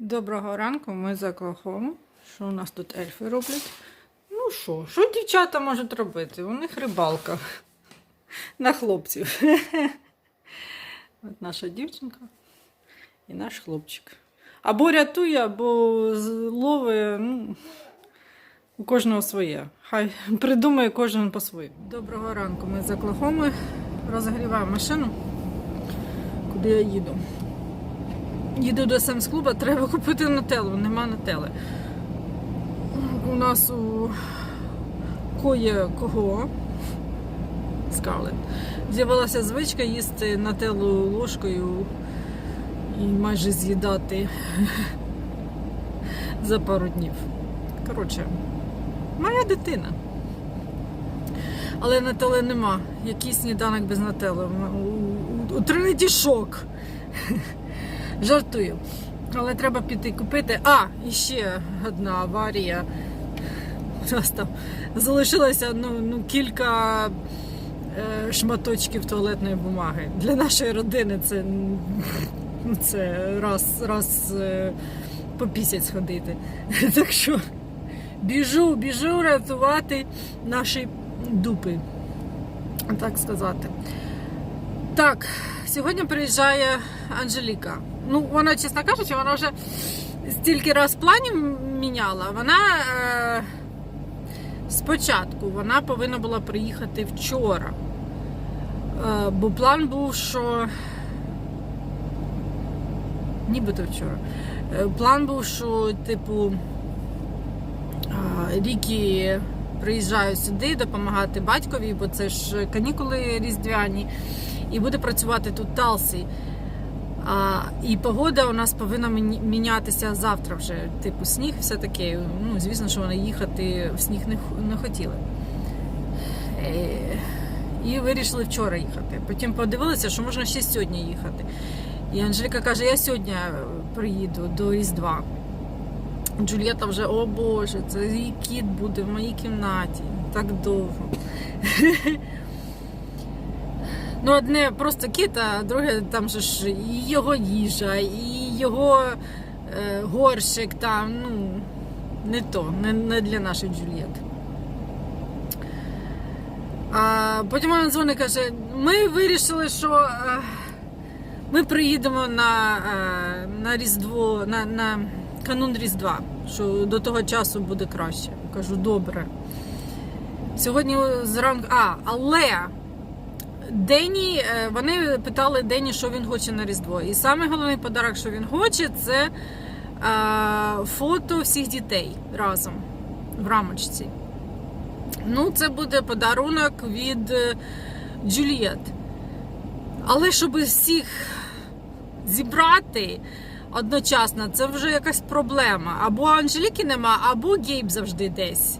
Доброго ранку, ми за Оклахому. Що у нас тут ельфи роблять? Ну що, що дівчата можуть робити? У них рибалка на хлопців. От наша дівчинка і наш хлопчик. Або рятує, або ловить, ну, у кожного своє. Хай придумає кожен по-своєму. Доброго ранку, ми з Оклахоми. Розгріваємо машину, куди я їду. Їду до Семс клуба, треба купити нателлу, нема нателли. У нас у кое кого Скарлет. З'явилася звичка їсти нателлу ложкою і майже з'їдати за пару днів. Коротше, моя дитина. Але нателли нема. Який сніданок без нателли? У, у, у Тринity шок. Жартую. Але треба піти купити. А, і ще одна аварія. У нас там залишилося ну, ну, кілька е, шматочків туалетної бумаги. Для нашої родини це, ну, це раз, раз е, по пісять сходити. Так що біжу, біжу рятувати наші дупи. Так сказати. Так, сьогодні приїжджає Анжеліка. Ну, вона, чесно кажучи, вона вже стільки раз планів міняла. Вона е, спочатку вона повинна була приїхати вчора. Е, бо план був, що. Нібито вчора. Е, план був, що, типу, е, Рікі приїжджає сюди допомагати батькові, бо це ж канікули різдвяні, і буде працювати тут Талсі. А, і погода у нас повинна мінятися завтра вже. Типу сніг, все таке. Ну, звісно, що вони їхати в сніг не, не хотіли. Е, І вирішили вчора їхати. Потім подивилися, що можна ще сьогодні їхати. І Анжеліка каже: я сьогодні приїду до Різдва. Джульєта вже, о Боже, це кіт буде в моїй кімнаті. Так довго. Ну, одне просто кіт, а друге там же ж і його їжа, і його е, горщик там, ну, не то, не, не для нашої Джульєти. А потім вона дзвонить каже: ми вирішили, що е, ми приїдемо на, е, на Різдво, на, на канун Різдва, що до того часу буде краще. Кажу, добре. Сьогодні зранку. А, але Дені, е, вони питали Дені, що він хоче на Різдво. І саме головний подарок, що він хоче, це е, фото всіх дітей разом в рамочці. Ну, це буде подарунок від е, Джульєт. Але щоб всіх зібрати одночасно, це вже якась проблема. Або Анжеліки нема, або Гейб завжди десь.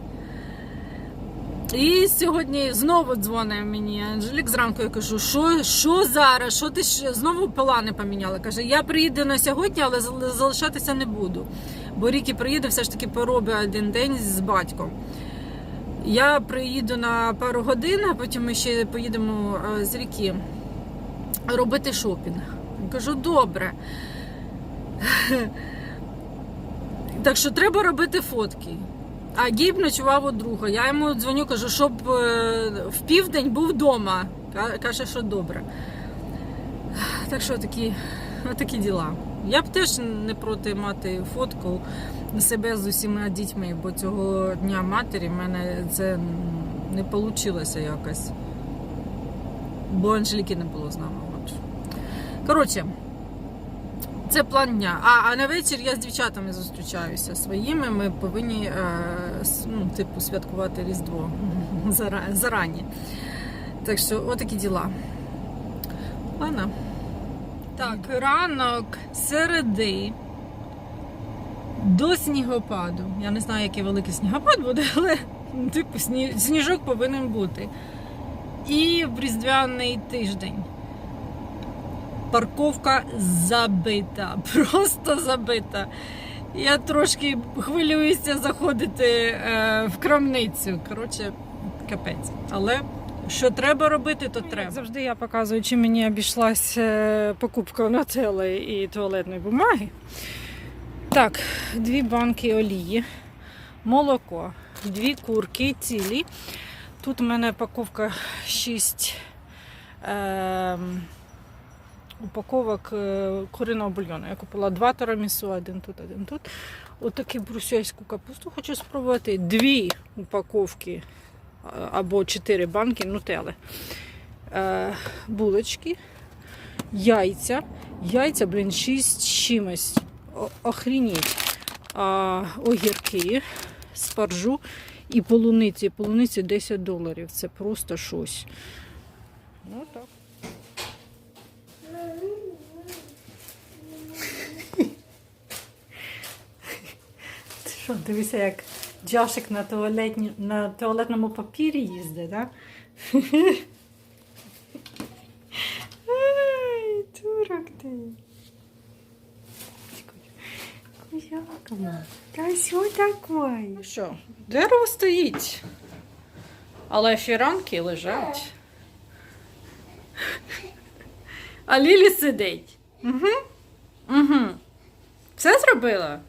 І сьогодні знову дзвонить мені Анжелік зранку. Я кажу, що, що зараз? Що ти ще знову плани поміняла? Каже, я приїду на сьогодні, але залишатися не буду. Бо Рікі приїде, все ж таки поробить один день з батьком. Я приїду на пару годин, а потім ми ще поїдемо е, з ріки робити шопінг. Я кажу, добре. Так що треба робити фотки. А Гейб ночував у друга. Я йому дзвоню, кажу, щоб е, в південь був вдома. Каже, що добре. Так що такі, такі діла. Я б теж не проти мати фотку себе з усіма дітьми, бо цього дня матері в мене це не вийшло якось. Бо Анжеліки не було з нами. Коротше, це план дня. А, а на вечір я з дівчатами зустрічаюся своїми. Ми повинні е, ну, типу, святкувати Різдво зарані. Так що, отакі діла. Ладно. Так, ранок середи до снігопаду. Я не знаю, який великий снігопад буде, але типу сні- сніжок повинен бути. І в різдвяний тиждень. Парковка забита, просто забита. Я трошки хвилююся заходити е, в крамницю. Коротше, капець. Але що треба робити, то треба. Завжди я показую, чи мені обійшлась е, покупка нателли і туалетної бумаги. Так, дві банки олії, молоко, дві курки цілі. Тут у мене упаковка 6 ем, упаковок е, куриного бульйону. Я купила два тарамісу, один тут, один тут. Отаку брусельську капусту хочу спробувати. Дві упаковки е, або чотири банки нутели. Е, булочки, яйця. Яйця, блін, 6 чимось. О- Охренеть. А, огірки, спаржу і полуниці. Полуниці 10 доларів. Це просто щось. Ну так. Що, дивися, як Джашик на, туалетні, на туалетному папірі їздить, так? Ай, дурак ти. Куяка, та що таке? Що, дерево стоїть, але фіранки лежать. А Лілі сидить. Угу. Угу. Все зробила?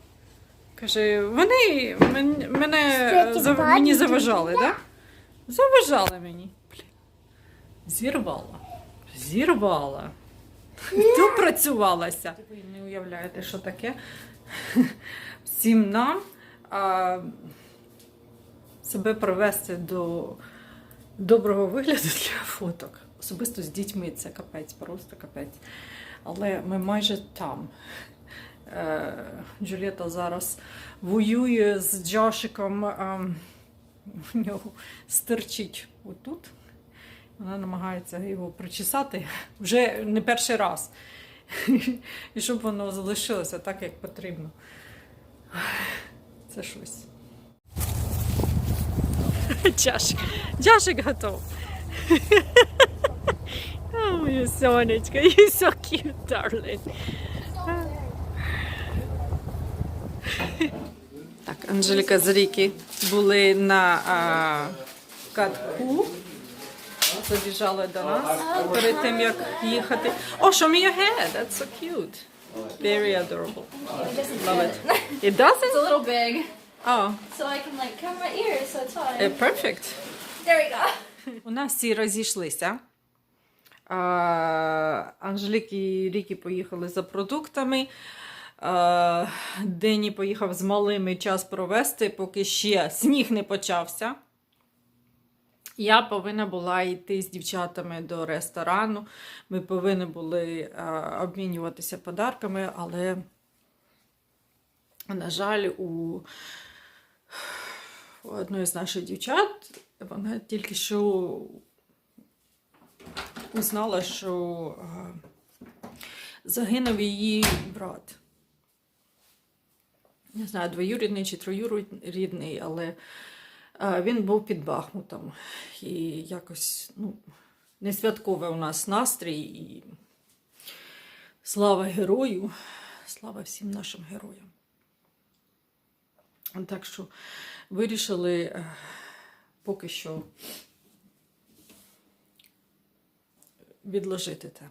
Каже, вони мен- мене зав- мені заважали, так? Да? Заважали мені. Блін. Зірвала. Зірвала. Допрацювалася. Ви не уявляєте, що таке. Всім нам а, себе привести до доброго вигляду для фоток. Особисто з дітьми це капець, просто капець. Але ми майже там. Е, Джуліета зараз воює з Джашиком. ем, У нього стирчить отут. Вона намагається його причесати вже не перший раз. І щоб воно залишилося так, як потрібно. Це щось. Джашик. Джашик готов. Oh, сонечко, you're so cute, darling. Так, Анжеліка з Рікі були на а, катку. Забіжали до нас перед тим, як їхати. О, show me your hair. That's so cute. Very adorable. Love it. It doesn't? It's a little big, Oh, so I can like cover my ears, so it's fine. eh, perfect. there we go. У нас всі розійшлися. А, Анжелік і Рікі поїхали за продуктами. А, Дені поїхав з малими час провести, поки ще сніг не почався. Я повинна була йти з дівчатами до ресторану. Ми повинні були а, обмінюватися подарками, але, на жаль, у, одної з наших дівчат вона тільки що узнала, що а, загинув її брат. Не знаю, двоюрідний чи троюрідний, але він був під Бахмутом. І якось ну, не святковий у нас настрій. І слава герою, слава всім нашим героям. Так що вирішили е, поки що відложити те.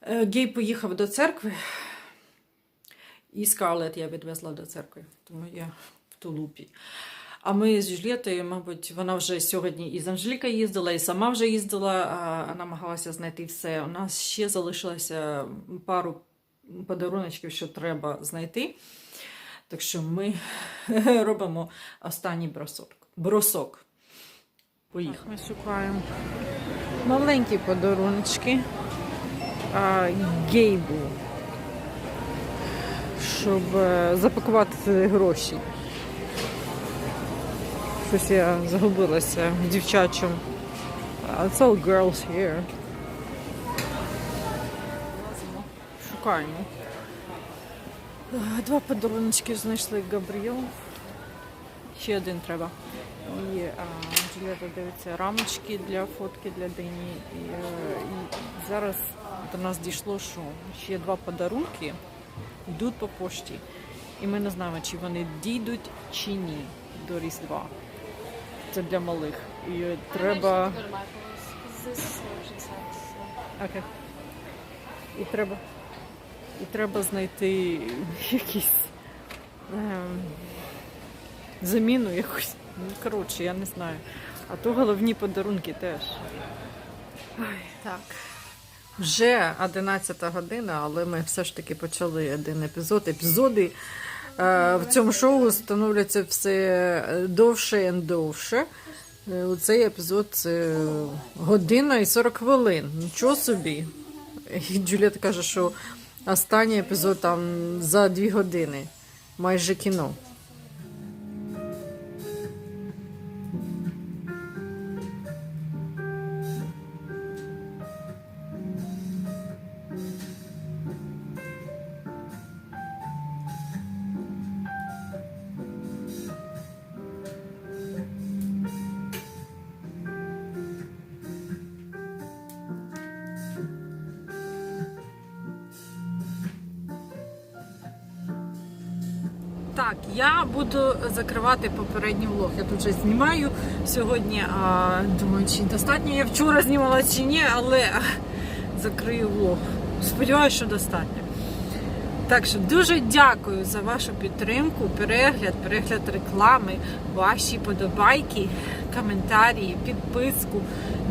Е, Гей поїхав до церкви, і Скарлет я відвезла до церкви, тому я в тулупі. А ми з Жюлєтою, мабуть, вона вже сьогодні і з Анжеліка їздила, і сама вже їздила, а намагалася знайти все. У нас ще залишилося пару подаруночків, що треба знайти. Так що ми робимо останній бросок. бросок. Поїхали. Ми шукаємо маленькі подаруночки гейбу, щоб е, запакувати гроші. Щось я загубилася в It's all girls here. Шукаємо. Е, Два подаруночки знайшли Габріел. Ще один треба. І Джуліета дивиться рамочки для фотки для Дені. І, е, і зараз до нас дійшло, що ще два подарунки йдуть по пошті. І ми не знаємо, чи вони дійдуть чи ні до Різдва. Це для малих. І треба. Окей. І треба. І треба знайти якісь ем, заміну якусь. Ну, коротше, я не знаю. А то головні подарунки теж. Ой, так. Вже 11 година, але ми все ж таки почали один епізод. Епізоди е, в цьому шоу становляться все довше і довше. Е, Цей епізод це година і 40 хвилин. Нічого собі. І Джуліет каже, що останній епізод там за 2 години. Майже кіно. Так, я буду закривати попередній влог. Я тут вже знімаю сьогодні. А, думаю, чи достатньо я вчора знімала чи ні, але закрию влог. Сподіваюся, що достатньо. Так що дуже дякую за вашу підтримку, перегляд, перегляд реклами, ваші подобайки, коментарі, підписку.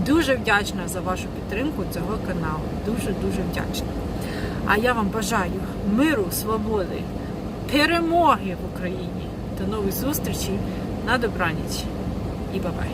Дуже вдячна за вашу підтримку цього каналу. Дуже дуже вдячна. А я вам бажаю миру, свободи, перемоги в Україні. До нових зустрічей на добраніч і бабай.